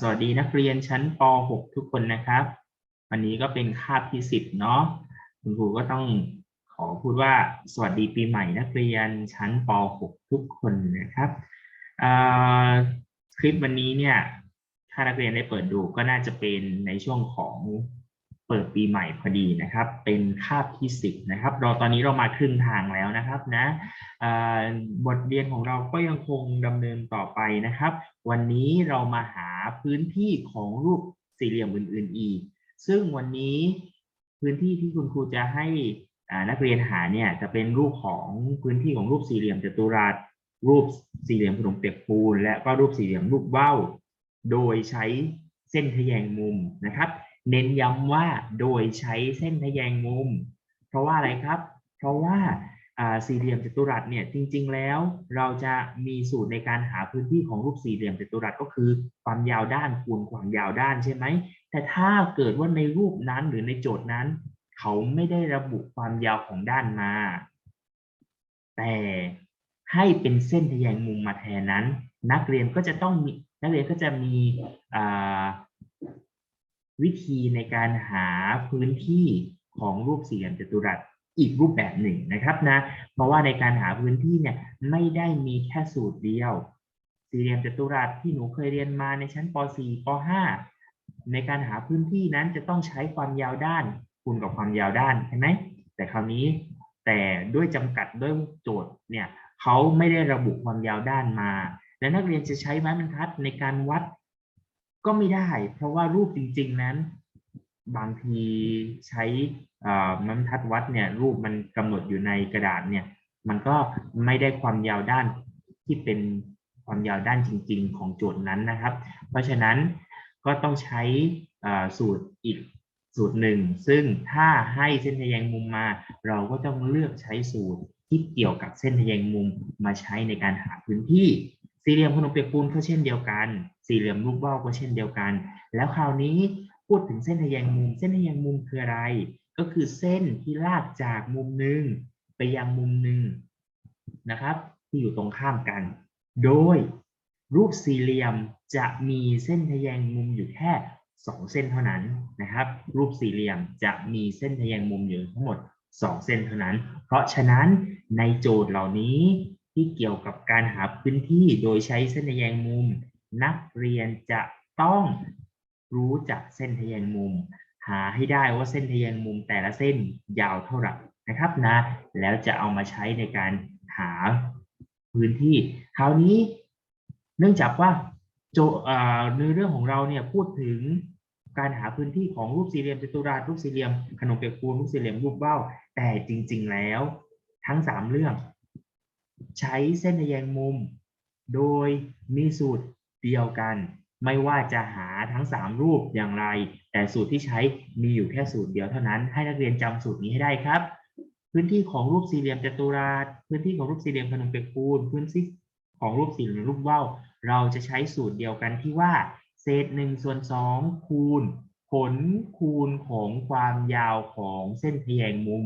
สวัสดีนักเรียนชั้นป .6 ทุกคนนะครับ วันนี้ก็เป็นคาบที่ 10 เนาะคุณครูก็ต้องขอพูดว่าสวัสดีปีใหม่นักเรียนชั้นป .6 ทุกคนนะครับคลิปวันนี้เนี่ยถ้านักเรียนได้เปิดดูก็น่าจะเป็นในช่วงของ เปิดปีใหม่พอดีนะครับ เป็นคาบที่10นะครับ เราตอนนี้เรามาครึ่งทางแล้วนะครับนะบทเรียนของเราก็ยังคงดำเนินต่อไปนะครับ วันนี้เรามาหาพื้นที่ของรูปสี่เหลี่ยมอื่น ๆ อีก ซึ่งวันนี้พื้นที่ที่คุณครูจะให้นักเรียนหาเนี่ยจะเป็นรูปของพื้นที่ของรูปสี่เหลี่ยมจัตุรัส รูปสี่เหลี่ยมขนมเปียกปูน และก็รูปสี่เหลี่ยมรูปว่าวโดยใช้เส้นทแยงมุมนะครับ เน้นย้ำว่าโดยใช้เส้นทะแยงมุม เพราะว่าอะไรครับ เพราะว่าสี่เหลี่ยมจัตุรัสเนี่ยจริง ๆ แล้วเราจะมีสูตรในการหาพื้นที่ของรูปสี่เหลี่ยมจัตุรัสก็คือ ความยาวด้านคูณความยาวด้านใช่ไหมแต่ถ้าเกิดว่าในรูปนั้นหรือในโจทย์นั้น เขาไม่ได้ระบุความยาวของด้านมา แต่ให้เป็นเส้นทะแยงมุมมาแทนนั้น นักเรียนก็จะต้องมีนักเรียนก็จะมีอ่า วิธีในการหาพื้นที่ของรูปสี่เหลี่ยมจัตุรัสอีกรูปแบบหนึ่งนะครับนะ เพราะว่าในการหาพื้นที่เนี่ยไม่ได้มีแค่สูตรเดียว สี่เหลี่ยมจัตุรัสที่หนูเคยเรียนมาในชั้นป .4 ป .5 ในการหาพื้นที่นั้นจะต้องใช้ความยาวด้านคูณกับความยาวด้านใช่ไหมแต่คราวนี้แต่ด้วยจำกัดด้วยโจทย์เนี่ยเขาไม่ได้ระบุความยาวด้านมา และนักเรียนจะใช้ไม้บรรทัดในการวัด ก็ไม่ได้ เพราะว่ารูปจริง ๆ นั้น บางทีใช้อ่าไม้บรรทัดวัดเนี่ย รูปมันกำหนดอยู่ในกระดาษเนี่ย มันก็ไม่ได้ความยาวด้านที่เป็นความยาวด้านจริง ๆ ของโจทย์นั้นนะครับ เพราะฉะนั้นก็ต้องใช้สูตรอีกสูตรหนึ่ง ซึ่งถ้าให้เส้นทะแยงมุมมา เราก็ต้องเลือกใช้สูตรที่เกี่ยวกับเส้นทะแยงมุมมาใช้ในการหาพื้นที่ สี่เหลี่ยมขนมเปียกปูนก็เช่นเดียวกัน สี่เหลี่ยมรูปว่าวก็เช่นเดียวกัน แล้วคราวนี้พูดถึงเส้นทะแยงมุม เส้นทะแยงมุมคืออะไร ก็คือเส้นที่ลากจากมุมหนึ่งไปยังมุมหนึ่งนะครับ ที่อยู่ตรงข้ามกัน โดยรูปสี่เหลี่ยมจะมีเส้นทะแยงมุมอยู่แค่สองเส้นเท่านั้นนะครับ รูปสี่เหลี่ยมจะมีเส้นทะแยงมุมอยู่ทั้งหมดสองเส้นเท่านั้น เพราะฉะนั้นในโจทย์เหล่านี้ ที่เกี่ยวกับการหาพื้นที่โดยใช้เส้นทะแยงมุม นักเรียนจะต้องรู้จักเส้นทะแยงมุม หาให้ได้ว่าเส้นทะแยงมุมแต่ละเส้นยาวเท่าไหร่นะครับนะ แล้วจะเอามาใช้ในการหาพื้นที่ คราวนี้เนื่องจากว่าโจเออในเรื่องของเราเนี่ยพูดถึงการหาพื้นที่ของรูปสี่เหลี่ยมจัตุรัสรูปสี่เหลี่ยมขนมเปียกปูนรูปสี่เหลี่ยมรูปว่าแต่จริง ๆ แล้ว ทั้งสามเรื่อง ใช้เส้นทะแยงมุม โดยมีสูตรเดียวกัน ไม่ว่าจะหาทั้ง 3 รูปอย่างไร แต่สูตรที่ใช้มีอยู่แค่สูตรเดียวเท่านั้น ให้นักเรียนจำสูตรนี้ให้ได้ครับ พื้นที่ของรูปสี่เหลี่ยมจัตุรัสพื้นที่ของรูปสี่เหลี่ยมขนมเปียกปูนพื้นที่ของรูปสี่เหลี่ยมรูปว่าวเราจะใช้สูตรเดียวกันที่ว่า เศษหนึ่งส่วนสองคูณผลคูณของความยาวของเส้นทแยงมุม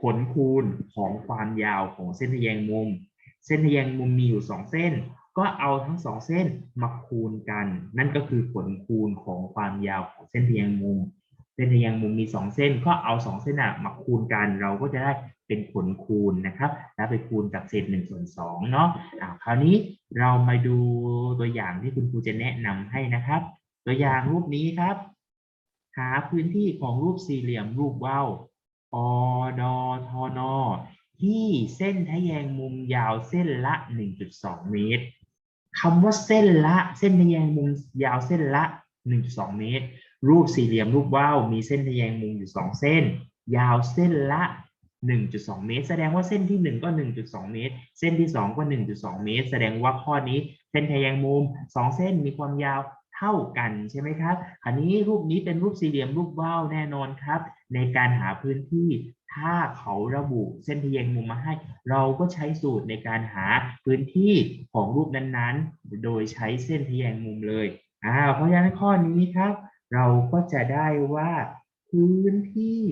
ผลคูณของความยาวของเส้นทแยงมุม เส้นทแยงมุมมีอยู่สองเส้น ก็เอาทั้งสองเส้นมาคูณกัน นั่นก็คือผลคูณของความยาวของเส้นทแยงมุม เส้นทแยงมุมมีสองเส้น ก็เอาสองเส้นน่ะมาคูณกัน เราก็จะได้เป็นผลคูณนะครับ แล้วไปคูณกับเศษหนึ่งส่วนสองเนาะอ่าคราวนี้เรามาดูตัวอย่างที่คุณครูจะแนะนำให้นะครับ ตัวอย่างรูปนี้ครับ หาพื้นที่ของรูปสี่เหลี่ยมรูปว่าว ปดทนที่เส้นทะแยงมุมยาวเส้นละ 1.2 เมตรคำว่าเส้นละเส้นทะแยงมุมยาวเส้นละ 1.2 เมตร รูปสี่เหลี่ยมรูปว่าวมีเส้นทะแยงมุมอยู่ 2 เส้น ยาวเส้นละ 1.2 เมตร แสดงว่าเส้นที่ 1 ก็ 1.2 เมตร เส้นที่ 2 ก็ 1.2 เมตร แสดงว่าข้อนี้เส้นทะแยงมุม 2 เส้นมีความยาว เท่ากันใช่ไหมครับ อันนี้รูปนี้เป็นรูปสี่เหลี่ยมรูปว่าวแน่นอนครับ ในการหาพื้นที่ถ้าเขาระบุเส้นทแยงมุมมาให้ เราก็ใช้สูตรในการหาพื้นที่ของรูปนั้นๆ โดยใช้เส้นทแยงมุมเลยอ่าเพราะฉะนั้นข้อนี้ครับ เราก็จะได้ว่าพื้นที่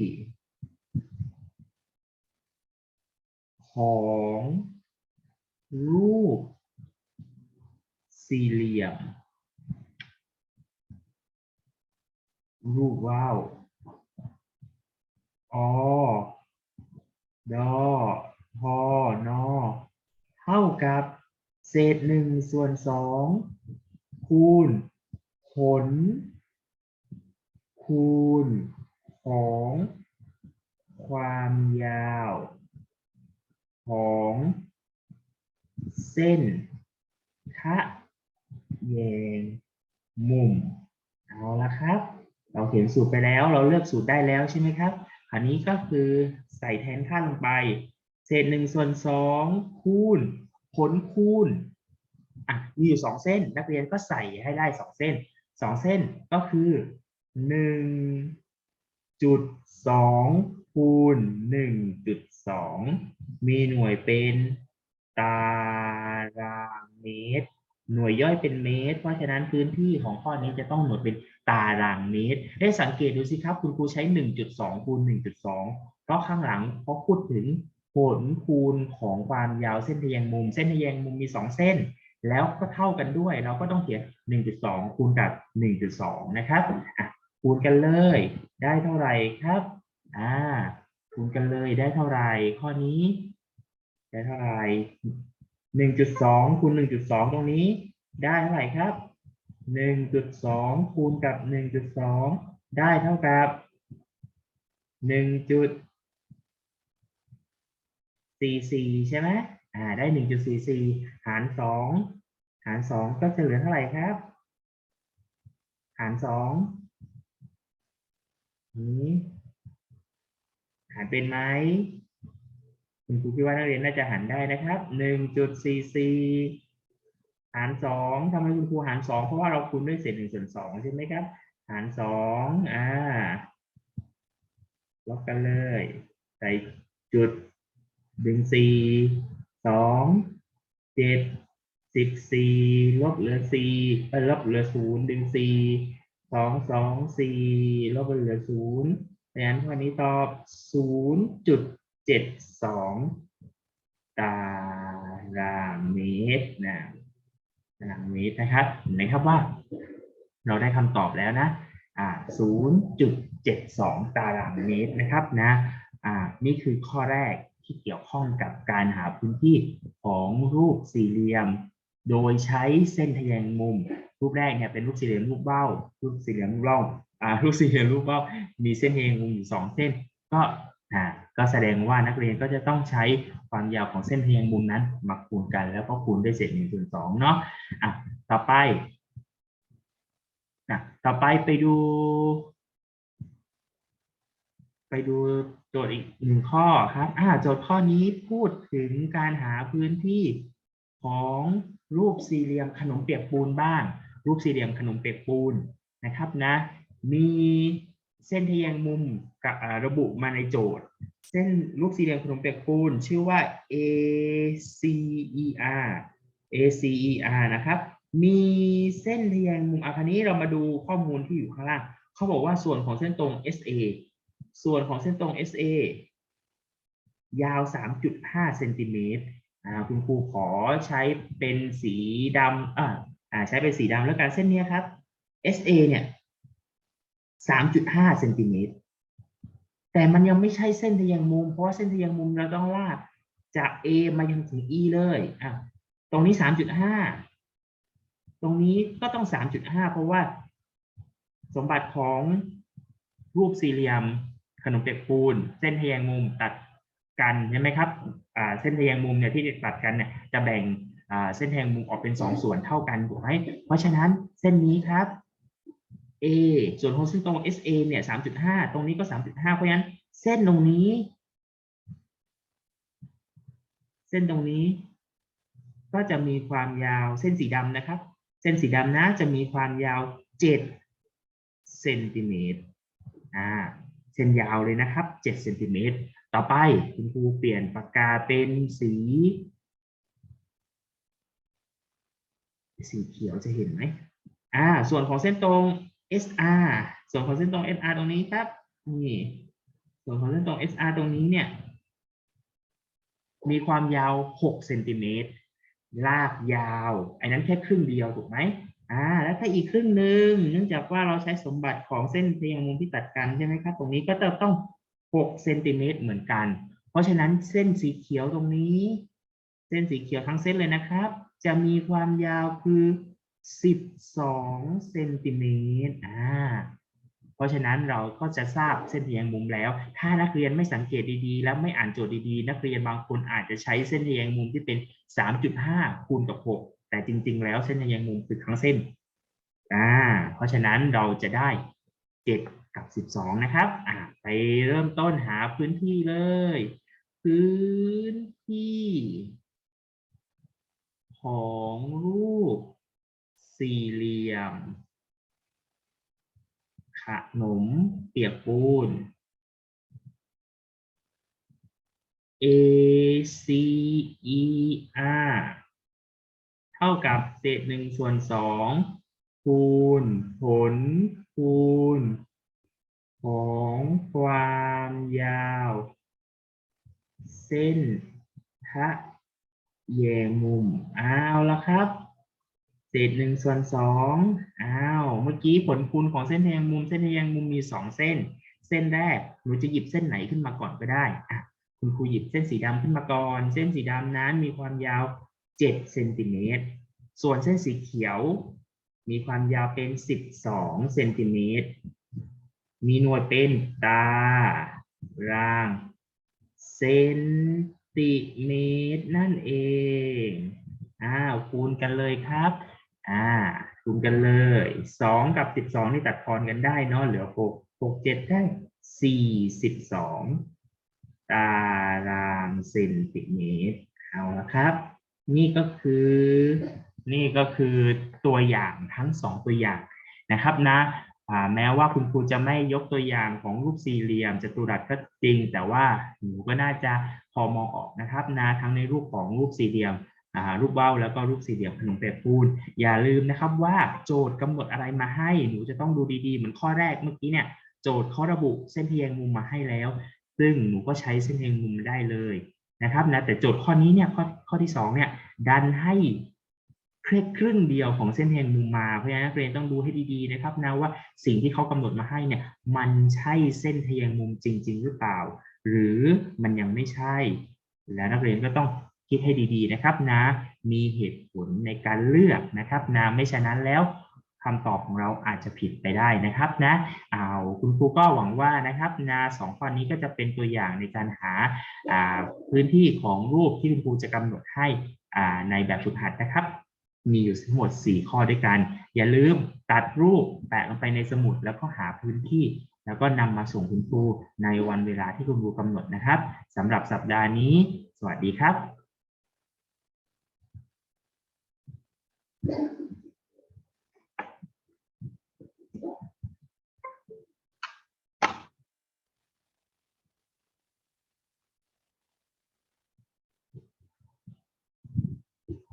ของรูปสี่เหลี่ยม รูปว่าวอดอพอนอเท่ากับ เศษหนึ่งส่วนสองคูณผล คูณของ ความยาว ของ เส้นทะแยงมุม เอาละครับ เราเขียนสูตรไปแล้ว เราเลือกสูตรได้แล้วใช่ไหมครับ อันนี้ก็คือใส่แทนค่าลงไป เศษหนึ่งส่วนสองคูณผลคูณอะมีอยู่สองเส้น นักเรียนก็ใส่ให้ได้สองเส้นสองเส้นก็คือหนึ่งจุดสองคูณหนึ่งจุดสองมีหน่วยเป็นตาร หน่วยย่อยเป็นเมตร เพราะฉะนั้นพื้นที่ของข้อนี้จะต้องหน่วยเป็นตารางเมตร ได้สังเกตดูสิครับ คุณครูใช้ 1.2 คูณ 1.2 เพราะข้างหลังเขาพูดถึงผลคูณของความยาวเส้นทะแยงมุม เส้นทะแยงมุมมี 2 เส้น แล้วก็เท่ากันด้วย เราก็ต้องเขียน 1.2 คูณกับ 1.2 นะครับคูณกันเลย ได้เท่าไหร่ครับอ่าคูณกันเลยได้เท่าไหร่ข้อนี้ ได้เท่าไหร่ 1.2คูณ1.2 ตรงนี้ได้เท่าไหร่ครับ 1.2คูณกับ 1.2 ได้เท่ากับ 1.44 ใช่ไหมอ่าได้ 1.44 หาร 2 หาร 2 ก็จะเหลือเท่าไหร่ครับ หาร2นี้หารเป็นไหม คุณครูคิดว่านักเรียนน่าจะหารได้นะครับ1.44หารสองทำไมคุณครูหารสองเพราะว่าเราคูณด้วยเศษหนึ่งส่วนสองใช่ไหมครับ หารสองอ่าลบกันเลย ใส่จุดดึงสี่สองเจ็ดสิบสี่ลบเหลือสี่ลบเหลือศูนย์ดึงสี่สองสองสี่ลบเหลือศูนย์ดังนั้นข้อนี้ตอบศูนย์จุด เจ็ดสองตารางเมตรนะตารางเมตรนะครับเห็นไหมครับว่า เราได้คำตอบแล้วนะอ่า0.72 ตารางเมตรนะครับนะอ่านี่คือข้อแรกที่เกี่ยวข้องกับการหาพื้นที่ของรูปสี่เหลี่ยม โดยใช้เส้นทะแยงมุม รูปแรกเนี่ยเป็นรูปสี่เหลี่ยมรูปเบ้า รูปสี่เหลี่ยมรูปเบ้าอ่ารูปสี่เหลี่ยมรูปเบ้ามีเส้นทแยงมุมอยู่สองเส้น ก็ อ่าก็แสดงว่านักเรียนก็จะต้องใช้ความยาวของเส้นทะแยงมุมนั้นมาคูณกันแล้วก็คูณด้วยเศษหนึ่งส่วนสองเนาะอะต่อไปอะต่อไปไปดู ไปดูโจทย์อีกหนึ่งข้อครับอ่าโจทย์ข้อนี้พูดถึงการหาพื้นที่ของรูปสี่เหลี่ยมขนมเปียกปูนบ้าง รูปสี่เหลี่ยมขนมเปียกปูนนะครับนะ มีเส้นทแยงมุม ระบุมาในโจทย์ เส้นรูปสี่เหลี่ยมขนมเปียกปูน ชื่อว่า ACER ACER นะครับ มีเส้นทแยงมุมอะคราวนี้เรามาดูข้อมูลที่อยู่ข้างล่าง เขาบอกว่าส่วนของเส้นตรง SA ส่วนของเส้นตรง SA ยาว 3.5 เซนติเมตรคุณครูขอใช้เป็นสีดำอ่าใช้เป็นสีดำแล้วกันเส้นนี้ครับ SA เนี่ย 3.5 เซนติเมตร แต่มันยังไม่ใช่เส้นทะแยงมุม เพราะว่าเส้นทะแยงมุมเราต้องลากจาก A มายังถึง E เลยอะตรงนี้3.5ตรงนี้ก็ต้อง3.5เพราะว่า สมบัติของรูปสี่เหลี่ยม ขนมเปียกปูน เส้นทะแยงมุมตัดกันใช่ไหมครับอ่าเส้นทะแยงมุมเนี่ยที่ตัดกันเนี่ยจะแบ่งอ่าเส้นทะแยงมุมออกเป็นสองส่วนเท่ากันถูกไหมเพราะฉะนั้นเส้นนี้ครับ A ส่วนของเส้นตรง SA เนี่ย3.5ตรงนี้ก็3.5เพราะฉะนั้นเส้นตรงนี้ เส้นตรงนี้ ก็จะมีความยาวเส้นสีดำนะครับ เส้นสีดำนะจะมีความยาว7เซนติเมตรอ่าเส้นยาวเลยนะครับ7เซนติเมตรต่อไปคุณครูเปลี่ยนปากกาเป็นสี สีเขียวจะเห็นไหมอ่า ส่วนของเส้นตรง SR ส่วนของเส้นตรง SR ตรงนี้ครับนี่ส่วนของเส้นตรง SR ตรงนี้เนี่ย มีความยาว6เซนติเมตรลากยาวไอ้นั้นแค่ครึ่งเดียวถูกไหมอ่าแล้วถ้าอีกครึ่งหนึ่งเนื่องจากว่าเราใช้สมบัติของเส้นเทียงมุมที่ตัดกันใช่ไหมครับ ตรงนี้ก็จะต้อง6เซนติเมตรเหมือนกัน เพราะฉะนั้นเส้นสีเขียวตรงนี้ เส้นสีเขียวทั้งเส้นเลยนะครับ จะมีความยาวคือ 12เซนติเมตรอ่าเพราะฉะนั้นเราก็จะทราบเส้นทะแยงมุมแล้ว ถ้านักเรียนไม่สังเกตดีๆ แล้วไม่อ่านโจทย์ดีๆ นักเรียนบางคนอาจจะใช้เส้นทะแยงมุมที่เป็น 3.5 คูณกับ 6 แต่จริง ๆ แล้วเส้นทะแยงมุมคือทั้งเส้นอ่าเพราะฉะนั้นเราจะได้ 7 กับ 12 นะครับอ่าไปเริ่มต้นหาพื้นที่เลย พื้นที่ ของรูป สี่เหลี่ยม ขนมเปียกปูน A C E R เท่ากับเศษหนึ่งส่วนสองคูณผลคูณของความยาว เส้นทะแยงมุมเอาละครับ เศษหนึ่งส่วนสองอ้าว เมื่อกี้ผลคูณของเส้นทะแยงมุม เส้นทะแยงมุมมีสองเส้น เส้นแรก หนูจะหยิบเส้นไหนขึ้นมาก่อนก็ได้อะคุณครูหยิบเส้นสีดำขึ้นมาก่อน เส้นสีดำนั้นมีความยาวเจ็ดเซนติเมตร ส่วนเส้นสีเขียว มีความยาวเป็นสิบสองเซนติเมตร มีหน่วยเป็นตาราง เซนติเมตรนั่นเอง อ้าวคูณกันเลยครับ อ่าคูณกันเลยสองกับสิบสองนี่ตัดทอนกันได้เนาะเหลือหกหกเจ็ดได้สี่สิบสองตารางเซนติเมตรเอาละครับ นี่ก็คือนี่ก็คือตัวอย่างทั้งสองตัวอย่างนะครับนะแม้ว่าคุณครูจะไม่ยกตัวอย่างของรูปสี่เหลี่ยมจัตุรัสก็จริง แต่ว่าหนูก็น่าจะพอมองออกนะครับนะทั้งในรูปของรูปสี่เหลี่ยม รูปว่าวแล้วก็รูปสี่เหลี่ยมขนมเปียกปูน อย่าลืมนะครับว่าโจทย์กำหนดอะไรมาให้ หนูจะต้องดูดีๆ เหมือนข้อแรกเมื่อกี้เนี่ยโจทย์เขาระบุเส้นทะแยงมุมมาให้แล้ว ซึ่งหนูก็ใช้เส้นทะแยงมุมได้เลยนะครับนะแต่โจทย์ข้อนี้เนี่ยข้อข้อที่สองเนี่ยดันให้แค่ครึ่งเดียวของเส้นทะแยงมุมมาเพราะฉะนั้นนักเรียนต้องดูให้ดีๆนะครับนะว่าสิ่งที่เขากำหนดมาให้เนี่ยมันใช่เส้นทะแยงมุมจริง ๆ หรือเปล่า หรือมันยังไม่ใช่ และนักเรียนก็ต้อง คิดให้ดีๆนะครับนะ มีเหตุผลในการเลือกนะครับนะไม่ฉะนั้นแล้วคำตอบของเราอาจจะผิดไปได้นะครับนะเอาคุณครูก็หวังว่านะครับนะสองข้อนี้ก็จะเป็นตัวอย่างในการหาพื้นที่ของรูปที่คุณครูจะกำหนดให้ในแบบฝึกหัดนะครับ มีอยู่ทั้งหมด 4 ข้อด้วยกัน อย่าลืมตัดรูปแปะลงไปในสมุดแล้วก็หาพื้นที่ แล้วก็นำมาส่งคุณครูในวันเวลาที่คุณครูกำหนดนะครับสำหรับสัปดาห์นี้ สวัสดีครับ Yeah.